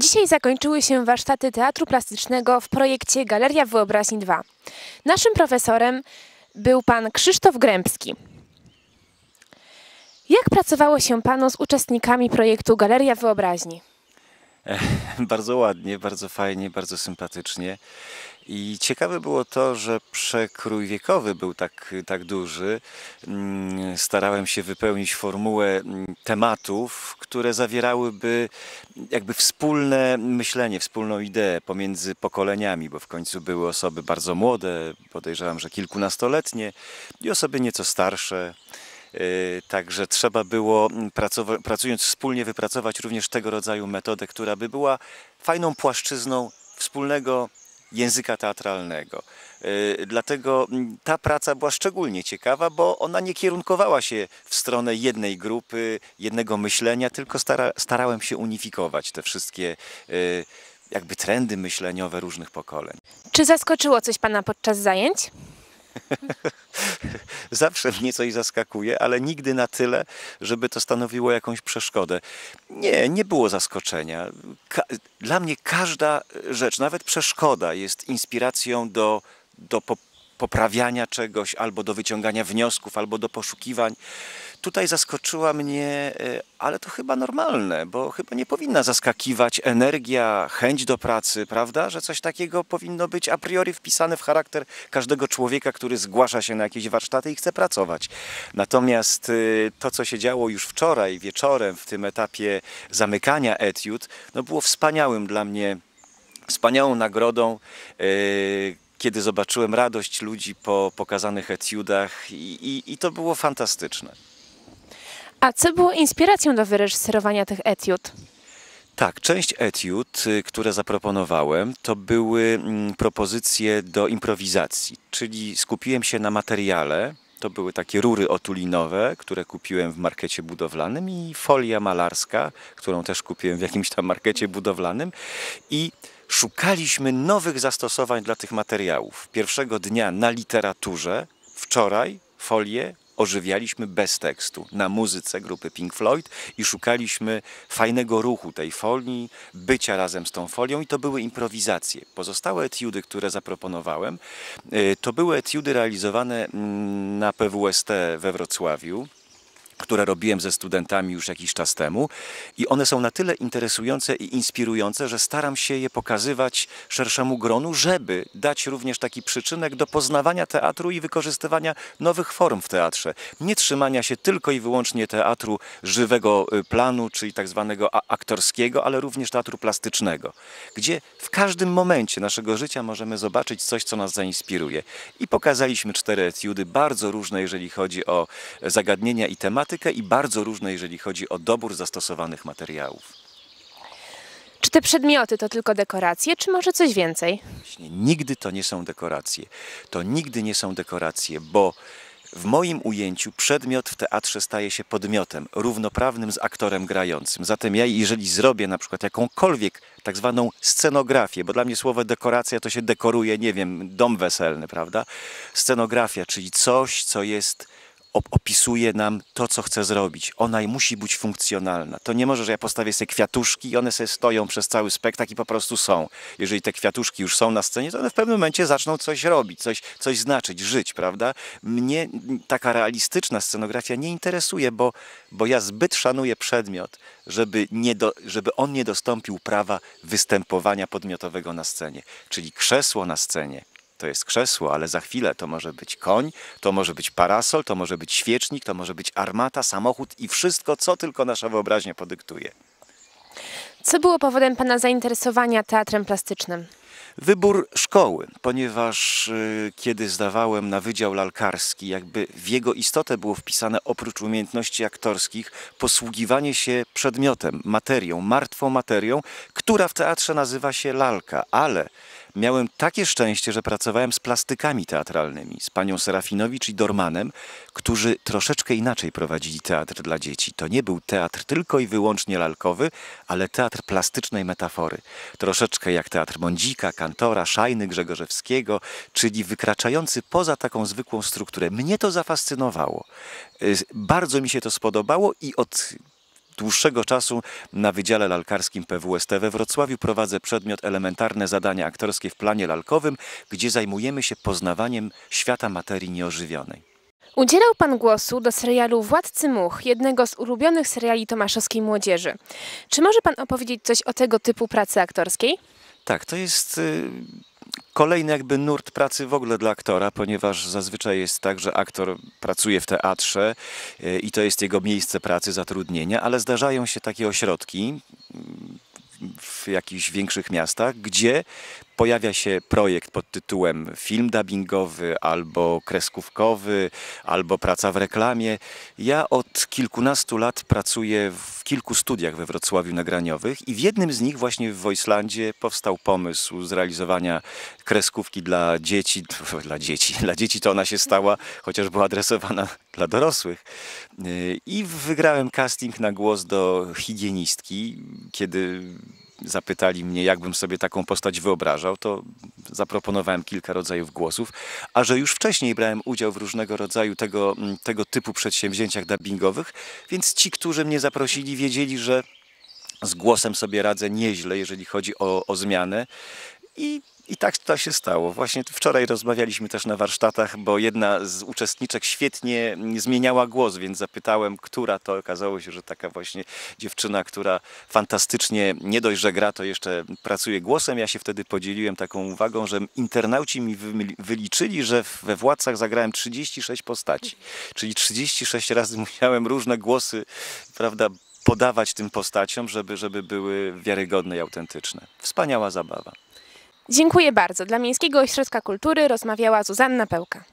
Dzisiaj zakończyły się warsztaty teatru plastycznego w projekcie Galeria Wyobraźni 2. Naszym profesorem był pan Krzysztof Grębski. Jak pracowało się panu z uczestnikami projektu Galeria Wyobraźni? Bardzo ładnie, bardzo fajnie, bardzo sympatycznie. I ciekawe było to, że przekrój wiekowy był tak, tak duży. Mm, Starałem się wypełnić formułę mm, tematów, które zawierałyby jakby wspólne myślenie, wspólną ideę pomiędzy pokoleniami, bo w końcu były osoby bardzo młode, podejrzewam, że kilkunastoletnie i osoby nieco starsze. Yy, Także trzeba było pracując wspólnie wypracować również tego rodzaju metodę, która by była fajną płaszczyzną wspólnego języka teatralnego. Yy, Dlatego mm, ta praca była szczególnie ciekawa, bo ona nie kierunkowała się w stronę jednej grupy, jednego myślenia, tylko stara- starałem się unifikować te wszystkie yy, jakby trendy myśleniowe różnych pokoleń. Czy zaskoczyło coś pana podczas zajęć? Zawsze mnie coś zaskakuje, ale nigdy na tyle, żeby to stanowiło jakąś przeszkodę. Nie, nie było zaskoczenia. Ka- dla mnie każda rzecz, nawet przeszkoda, jest inspiracją do, do poprawiania czegoś, albo do wyciągania wniosków, albo do poszukiwań. Tutaj zaskoczyła mnie, e, ale to chyba normalne, bo chyba nie powinna zaskakiwać energia, chęć do pracy, prawda? Że coś takiego powinno być a priori wpisane w charakter każdego człowieka, który zgłasza się na jakieś warsztaty i chce pracować. Natomiast y, to, co się działo już wczoraj wieczorem w tym etapie zamykania etiud, no było wspaniałym dla mnie, wspaniałą nagrodą. Kiedy zobaczyłem radość ludzi po pokazanych etiudach, i, i, i to było fantastyczne. A co było inspiracją do wyreżyserowania tych etiud? Tak, część etiud, y, które zaproponowałem, to były mm, propozycje do improwizacji, czyli skupiłem się na materiale. To były takie rury otulinowe, które kupiłem w markecie budowlanym i folia malarska, którą też kupiłem w jakimś tam markecie budowlanym. I szukaliśmy nowych zastosowań dla tych materiałów. Pierwszego dnia na literaturze, wczoraj folię ożywialiśmy bez tekstu na muzyce grupy Pink Floyd i szukaliśmy fajnego ruchu tej folii, bycia razem z tą folią i to były improwizacje. Pozostałe etiudy, które zaproponowałem, y, to były etiudy realizowane mm, na PWST we Wrocławiu które robiłem ze studentami już jakiś czas temu i one są na tyle interesujące i inspirujące, że staram się je pokazywać szerszemu gronu, żeby dać również taki przyczynek do poznawania teatru i wykorzystywania nowych form w teatrze. Nie trzymania się tylko i wyłącznie teatru żywego y, planu, czyli tak zwanego aktorskiego, ale również teatru plastycznego, gdzie w każdym momencie naszego życia możemy zobaczyć coś, co nas zainspiruje. I pokazaliśmy cztery etiudy, bardzo różne, jeżeli chodzi o zagadnienia i i bardzo różne, jeżeli chodzi o dobór zastosowanych materiałów. Czy te przedmioty to tylko dekoracje, czy może coś więcej? Właśnie Nigdy to nie są dekoracje. To nigdy nie są dekoracje, bo w moim ujęciu przedmiot w teatrze staje się podmiotem, równoprawnym z aktorem grającym. Zatem ja, jeżeli zrobię na przykład jakąkolwiek tak zwaną scenografię, bo dla mnie słowo dekoracja to się dekoruje, nie wiem, dom weselny, prawda? Scenografia, czyli coś, co jest opisuje nam to, co chcę zrobić. Ona musi być funkcjonalna. To nie może, że ja postawię sobie kwiatuszki i one sobie stoją przez cały spektakl i po prostu są. Jeżeli te kwiatuszki już są na scenie, to one w pewnym momencie zaczną coś robić, coś, coś znaczyć, żyć, prawda? Mnie taka realistyczna scenografia nie interesuje, bo, bo ja zbyt szanuję przedmiot, żeby, nie do, żeby on nie dostąpił prawa występowania podmiotowego na scenie. Czyli krzesło na scenie, to jest krzesło, ale za chwilę to może być koń, to może być parasol, to może być świecznik, to może być armata, samochód i wszystko, co tylko nasza wyobraźnia podyktuje. Co było powodem pana zainteresowania teatrem plastycznym? Wybór szkoły, ponieważ y, kiedy zdawałem na Wydział Lalkarski, jakby w jego istotę było wpisane oprócz umiejętności aktorskich posługiwanie się przedmiotem, materią, martwą materią, która w teatrze nazywa się lalka, ale miałem takie szczęście, że pracowałem z plastykami teatralnymi, z panią Serafinowicz i Dormanem, którzy troszeczkę inaczej prowadzili teatr dla dzieci. To nie był teatr tylko i wyłącznie lalkowy, ale teatr plastycznej metafory. Troszeczkę jak teatr Mądzika, Kantora, Szajny, Grzegorzewskiego, czyli wykraczający poza taką zwykłą strukturę. Mnie to zafascynowało. Y, Bardzo mi się to spodobało i od dłuższego czasu na Wydziale Lalkarskim PWST we Wrocławiu prowadzę przedmiot Elementarne zadania aktorskie w planie lalkowym, gdzie zajmujemy się poznawaniem świata materii nieożywionej. Udzielał pan głosu do serialu Władcy Much, jednego z ulubionych seriali tomaszowskiej młodzieży. Czy może pan opowiedzieć coś o tego typu pracy aktorskiej? Tak, to jest y, kolejny jakby nurt pracy w ogóle dla aktora, ponieważ zazwyczaj jest tak, że aktor pracuje w teatrze y, i to jest jego miejsce pracy, zatrudnienia, ale zdarzają się takie ośrodki w jakichś większych miastach, gdzie pojawia się projekt pod tytułem film dubbingowy albo kreskówkowy, albo praca w reklamie. Ja od kilkunastu lat pracuję w kilku studiach we Wrocławiu nagraniowych i w jednym z nich właśnie w Wojslandzie powstał pomysł zrealizowania kreskówki dla dzieci, dla dzieci, dla dzieci to ona się stała, chociaż była adresowana dla dorosłych. I wygrałem casting na głos do higienistki, kiedy zapytali mnie, jakbym sobie taką postać wyobrażał, to zaproponowałem kilka rodzajów głosów, a że już wcześniej brałem udział w różnego rodzaju tego, mm, tego typu przedsięwzięciach dubbingowych, więc ci, którzy mnie zaprosili, wiedzieli, że z głosem sobie radzę nieźle, jeżeli chodzi o, o zmianę. I i tak to się stało. Właśnie wczoraj rozmawialiśmy też na warsztatach, bo jedna z uczestniczek świetnie zmieniała głos, więc zapytałem, która to. Okazało się, że taka właśnie dziewczyna, która fantastycznie nie dość, że gra, to jeszcze pracuje głosem. Ja się wtedy podzieliłem taką uwagą, że internauci mi wyliczyli, że we Władcach zagrałem 36 postaci. Czyli 36 razy musiałem różne głosy, prawda, podawać tym postaciom, żeby, żeby były wiarygodne i autentyczne. Wspaniała zabawa. Dziękuję bardzo. Dla Miejskiego Ośrodka Kultury rozmawiała Zuzanna Pełka.